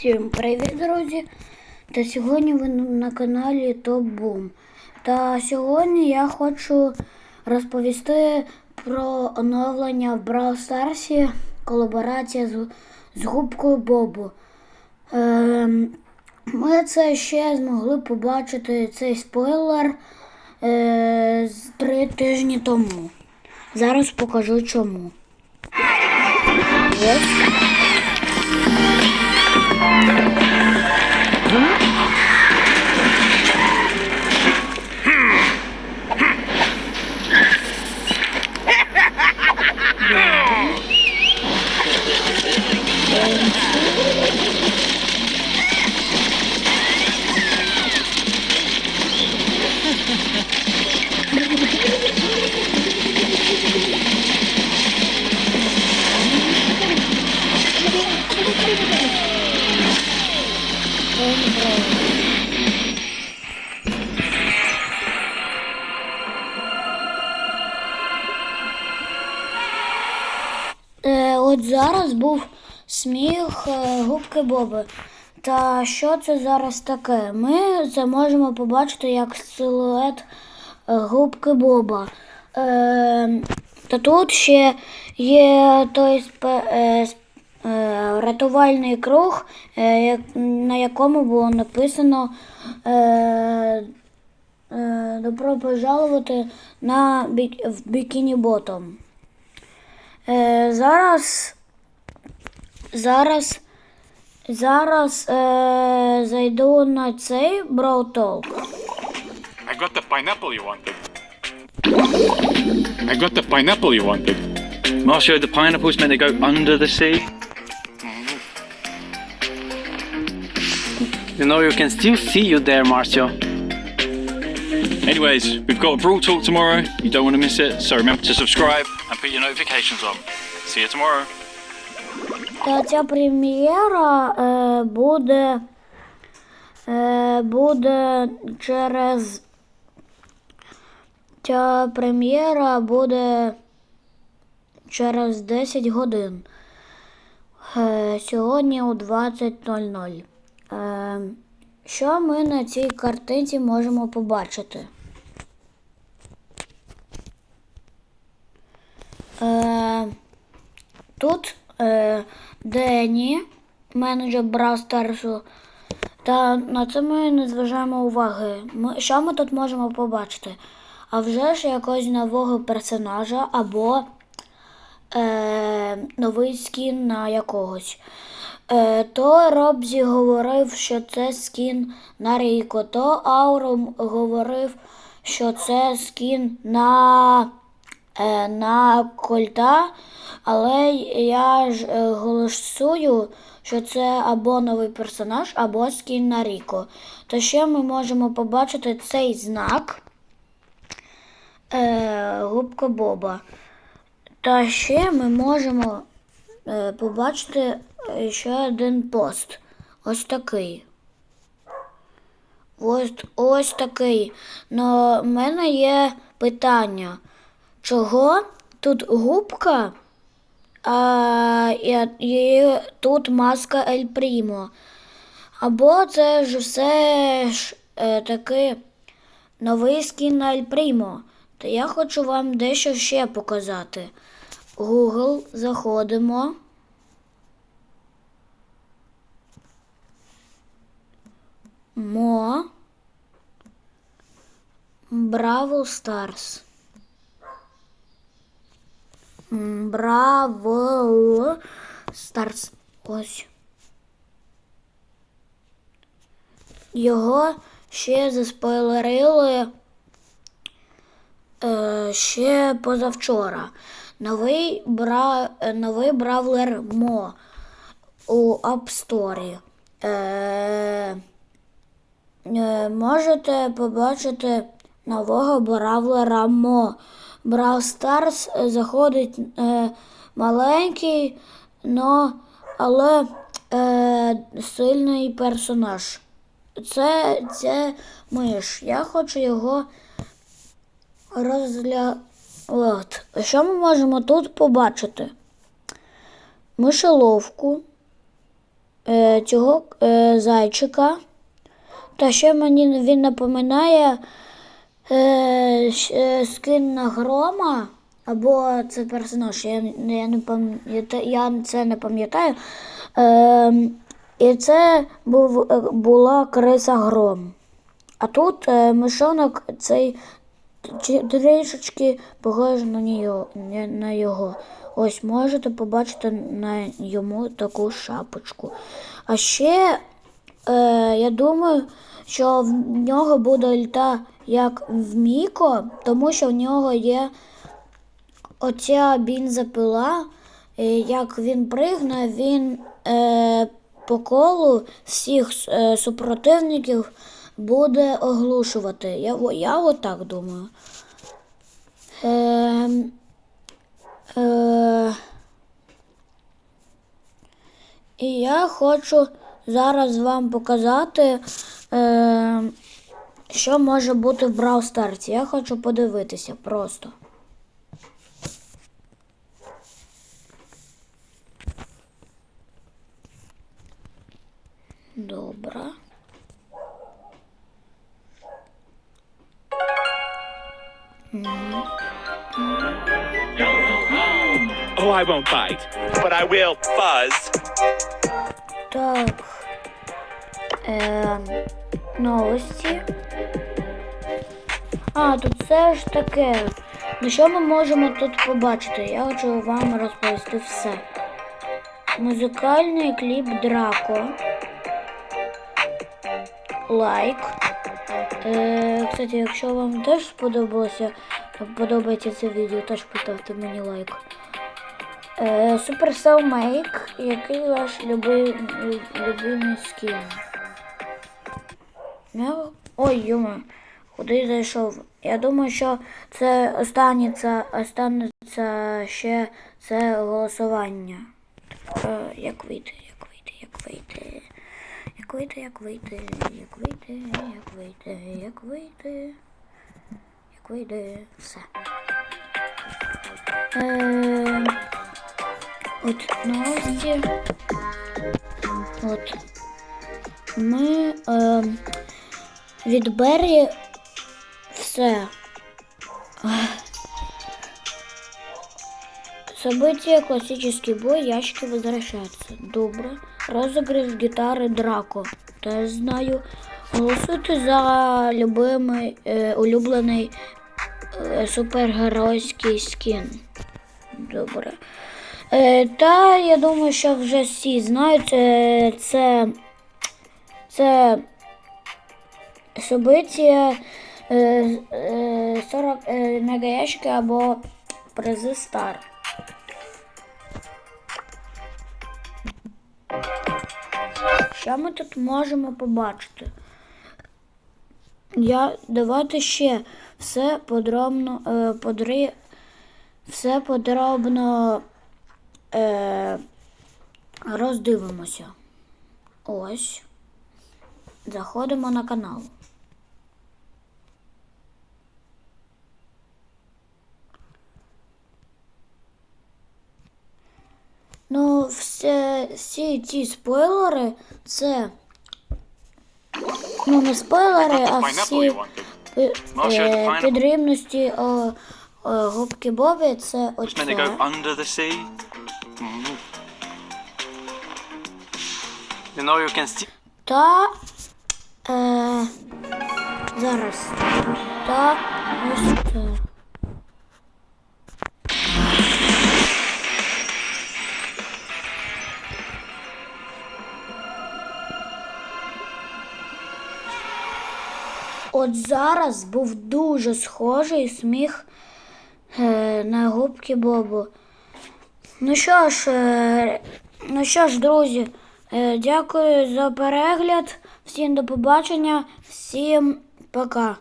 Всім привіт, друзі! Та сьогодні ви на каналі Топ Бум. Та сьогодні я хочу розповісти про оновлення в Brawl Старсі колаборація з, з губкою Бобу. Ем, ми це ще змогли побачити цей спойлер е, три тижні тому. Зараз покажу чому. Ось. Е, от зараз був сміх е, губки Боби. Та що це зараз таке? Ми це можемо побачити як силует е, губки Боба. Е, та тут ще є той е, е, рятувальний круг, е, на якому було написано е, е, Добро пожалувати на бі, в Бікіні Ботом. Е, зараз. Зараз. Зараз е, зайду на цей Brawl Talk. I got the pineapple you wanted. I got the pineapple you wanted. Marcio, the pineapple's meant to go under the sea. You know, you can still see you there, Marcio. Anyways, we've got a brawl talk tomorrow. You don't want to miss it, so remember to subscribe and put your notifications on. See you tomorrow. Та ця прем'єра е, буде, е, буде через. Ця прем'єра буде через 10 годин. Е, сьогодні о 20.00. Е, що ми на цій картинці можемо побачити? Е, Тут е, Дені, менеджер Брастерсу. Та на це ми не зважаємо уваги. Ми, що ми тут можемо побачити? А вже ж якогось нового персонажа або е, новий скін на якогось. Е, то Робзі говорив, що це скін на Ріко, то Аурум говорив, що це скін на е, на кольта, але я ж е, голосую, що це або новий персонаж, або скін на Ріко. То ще ми можемо побачити цей знак е, губка Боба. Та ще ми можемо побачити ще один пост. Ось такий. Ось, ось такий. Но в мене є питання. Чого тут губка, а і, і тут маска Ель Прімо? Або це ж все ж е, таки новий скін на Ель Прімо. Та я хочу вам дещо ще показати. Google заходимо. Мо. Бравл Старс. Браво Старс. Ось. Його ще заспойлерили е, ще позавчора. Новий, бра, новий бравлер Мо у. Е, е, можете побачити нового бравлера Мо. Брав Старс заходить е, маленький, но, але е, сильний персонаж. Це, це миш. Я хочу його розгля... От. Що ми можемо тут побачити? Мишеловку, е, цього е, зайчика. Та ще мені він напоминає е, е, скин на грома. Або це персонаж, я, я, не я це не пам'ятаю. Е, і це був, е, була криса гром. А тут е, мишонок цей трішечки похожий на- на його. Ось можете побачити на йому таку шапочку. А ще е, я думаю, що в нього буде літа як в Міко, тому що в нього є оця бензопила. Е, Як він пригне, він е, по колу всіх е, супротивників буде оглушувати. Я, я отак думаю. Е, е, і я хочу зараз вам показати, е, що може бути в Brawl Stars. Я хочу подивитися просто. Добре. Oh, I won't bite, but I will fuzz. Так. Е, новості. А, тут все ж таке. Ну що ми можемо тут побачити? Я хочу вам розповісти все. Музикальний кліп Драко. Лайк. Е, кстати, якщо вам теж сподобалося, подобається це відео, теж поставте мені лайк. Е, Supercell Make, який ваш любимий скін? Ой, Юма, куди зайшов? Я думаю, що це останнє це останеться ще це голосування. Е, як вийти, як вийти, як вийти. Як вийти, як вийти, як вийти, як вийти, як вийти. Як вийде, все. Е, От новості. От. Ми е, від Беррі все. События классический бой, ящики возвращаются. Добре. Розыгрыш гітари Драко. Теж знаю. Голосуйте за любимий е, улюблений е, супергеройський скін. Добре. Е, та я думаю, що вже всі знають, е, це, це собиття е, е, 40 е, мегаящики або призи стар. Що ми тут можемо побачити? Я давайте ще все подробно е, подри, все подробно е, роздивимося. Ось. Заходимо на канал. Ну, все, всі ці спойлери це. Ну, не спойлери, а всі е, підрібності о, о, губки Бобі це оце. You know you can see. Та е, зараз. Та ось це. От зараз був дуже схожий сміх е, на губки Бобу. Ну що ж, е, ну що ж, друзі, е, дякую за перегляд. Всім до побачення, всім пока.